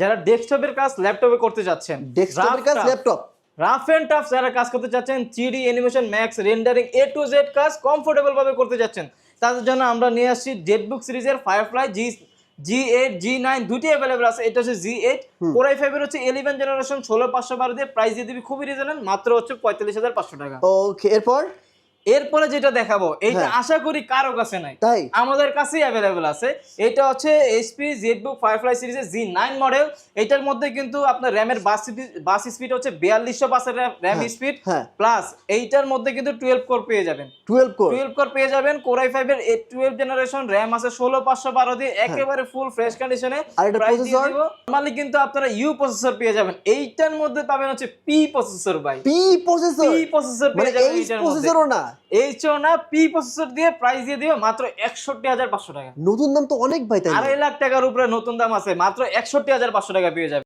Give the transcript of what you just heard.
যারা ডেস্কটপের কাজ ল্যাপটপে করতে যাচ্ছেন। ডেস্কটপের কাজ ল্যাপটপ? রাফ এন্ড টাফ যারা কাজ করতে চাচ্ছেন three animation max rendering A to Z কাজ কমফোর্টেবল ভাবে করতে যাচ্ছেন। তাদের জন্য আমরা নিয়ে আসছি জেটবুক সিরিজের Firefly G G eight G nine দুটি অ্যাভেলেবল আছে। এটা হচ্ছে জি এইট কোরাই ফাইভের হচ্ছে ইলেভেন জেনারেশন ষোলো পাঁচশো বারো দিয়ে প্রাইস দিয়ে দিবি। খুবই রিজনেবল মাত্র হচ্ছে পঁয়তাল্লিশ হাজার পাঁচশো টাকা। ওকে এরপর? এরপরে যেটা দেখাবো এইটা হ্যাঁ। আশা করি কারও কাছে নাই। তাই? আমাদের কাছেই অ্যাভেলেবেল আছে। এটা হচ্ছে এইচপি জেটবুক ফায়ারফ্লাই সিরিজের জি নাইন মডেল এটার মধ্যে কিন্তু আপনার র্যামের বাস বাস স্পিড হচ্ছে বিয়াল্লিশশো বাসের র্যাম স্পিড হ্যাঁ প্লাস এইটার মধ্যে কিন্তু টুয়েলভ কোর পেয়ে যাবেন। টুয়েলভ কোর টুয়েলভ কোর পেয়ে যাবেন। কোরাই ফাইভের এইট টুয়েলভ জেনারেশন র্যাম আছে ষোলো পাঁচশো বারো দিয়ে একেবারে ফুল ফ্রেশ কন্ডিশনে? নর্মালি কিন্তু আপনারা ইউ প্রসেসর পেয়ে যাবেন। এইটার মধ্যে পাবেন হচ্ছে পি প্রসেসর ভাই। পি প্রসেসর পি প্রসেসর মানে পেয়ে যাবেন এইটার মধ্যে। প্রসেসরও না? এইচও না পি প্রসেসর দিয়ে প্রাইস দিয়ে মাত্র একষট্টি হাজার পাঁচশো টাকা। নতুন দাম তো অনেক ভাই তাই আড়াই লাখ টাকার উপরে নতুন দাম আছে মাত্র একষট্টি হাজার পাঁচশো টাকা পেয়ে যাবে।